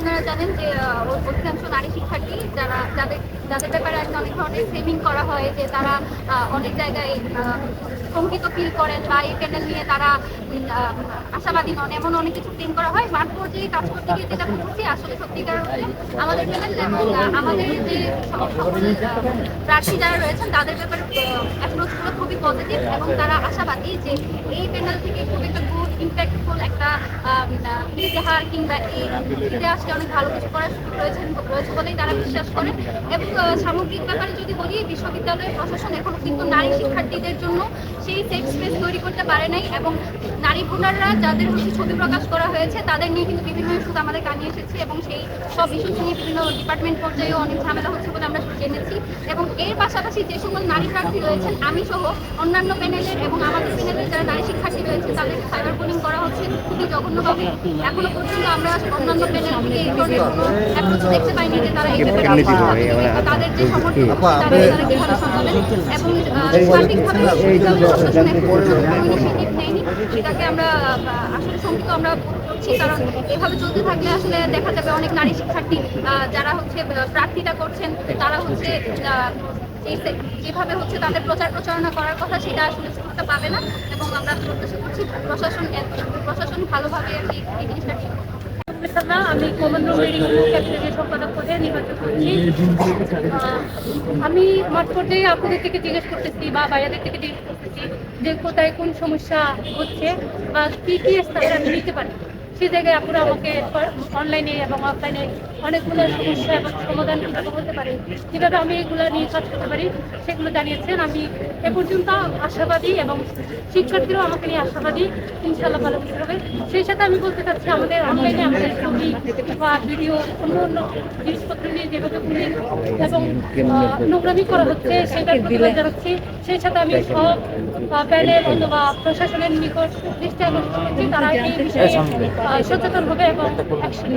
আপনারা জানেন যে অধিকাংশ নারী শিক্ষার্থী যারা, যাদের যাদের ব্যাপারে আজকে অনেক ধরনের সেভিং করা হয় যে তারা অনেক জায়গায় শঙ্কিত ফিল করেন বা এই প্যানেল নিয়ে তারা আশাবাদী নন। এমন অনেক কিছু ক্লেম করা হয়। মাঠ পর্যায়ে কাজ করতে গিয়ে যেটা বুঝছি আসলে সত্যিকার আমাদের প্যানেল এবং আমাদের যে প্রার্থী যারা রয়েছেন, তাদের ব্যাপারে অ্যাপ্রোচগুলো খুবই পজিটিভ এবং তারা আশাবাদী যে এই প্যানেল থেকে খুব একটা গুড ইম্প্যাক্টফুল একটা আহ, ইতিহার কিংবা ইতিহাসকে অনেক ভালো কিছু করার সুযোগ রয়েছে বলেই তারা বিশ্বাস করেন এবং সামগ্রিক ব্যাপারে যদি বলি বিশ্ববিদ্যালয়ের প্রশাসন এখনও কিন্তু নারী শিক্ষার্থীদের জন্য সেই সেফ স্পেস তৈরি করতে পারে নাই এবং নারী ভোটাররা যাদের হচ্ছে ছবি প্রকাশ করা হয়েছে তাদের নিয়ে কিন্তু বিভিন্ন ইস্যু আমাদের কানে এসেছে এবং সেই সব ইস্যু নিয়ে বিভিন্ন ডিপার্টমেন্ট পর্যায়েও অনেক ঝামেলা হচ্ছে বলে আমরা জেনেছি। এবং এর পাশাপাশি যে সকল নারী প্রার্থী রয়েছেন আমি সহ অন্যান্য প্যানেলের এবং আমাদের প্যানেলের যারা নারী শিক্ষার্থী রয়েছে তাদের সাইবার বুলিং করা হচ্ছে। খুবই জঘন্যভাবে এখনও পর্যন্ত আমরা অন্যান্য প্যানেল থেকে এই ধরনের দেখতে পাইনি যে তারা এই ব্যাপারে তাদের যে সমর্থন তারা আপনি- কীভাবে সামলাবেন এবং সার্বিকভাবে প্রশাসন এখন পর্যন্ত কোনো initiative নেয়নি। সেটাকে আমরা আসলে শঙ্কিত আমরা বোধ করছি কারণ এভাবে চলতে থাকলে আসলে দেখা যাবে অনেক নারী শিক্ষার্থী যারা হচ্ছে আহ, প্রার্থিতা করছেন তারা হচ্ছে যেভাবে হচ্ছে তাদের প্রচার প্রচারণা করার কথা সেটা আসলে সুযোগটা পাবে না। এবং আমরা প্রত্যাশা করছি প্রশাসন প্রশাসন ভালোভাবে আর কি এই জিনিসটা ঠিক আমি কমন রুম রিডিং ক্যাপ্টেনের সম্পাদক পদে নির্বাচন করছি। আমি মাঠ পর্যায়ে আপনাদের থেকে জিজ্ঞেস করতেছি বা বাইরেদের থেকে জিজ্ঞেস করতেছি যে কোথায় কোন সমস্যা হচ্ছে বা কি কি স্থানে আমি নিতে পারি। সেই জায়গায় আপনারা আমাকে অনলাইনে এবং অফলাইনে অনেকগুলো সমস্যা এবং সমাধান কীভাবে হতে পারে। কীভাবে আমি এগুলো নিয়ে কাজ করতে পারি, সেগুলো জানিয়েছেন। আমি এ পর্যন্ত আশাবাদী এবং শিক্ষার্থীরাও আমাকে নিয়ে আশাবাদী। ইনশাল্লাহ ভালো কিছু হবে। সেই সাথে আমি বলতে চাচ্ছি, আমাদের অনলাইনে আমাদের ছবি বা ভিডিও অন্য অন্য জিনিসপত্র নিয়ে যেভাবে bullying এবং নোংরামি করা হচ্ছে, সেটার প্রতিবাদ জানাচ্ছি। সেই সাথে আমি সব প্যানেল অথবা প্রশাসনের নিকট দৃষ্টি আকর্ষণ করছি। তারা এই বিষয়ে সচেতন হবে এবং অ্যাকশন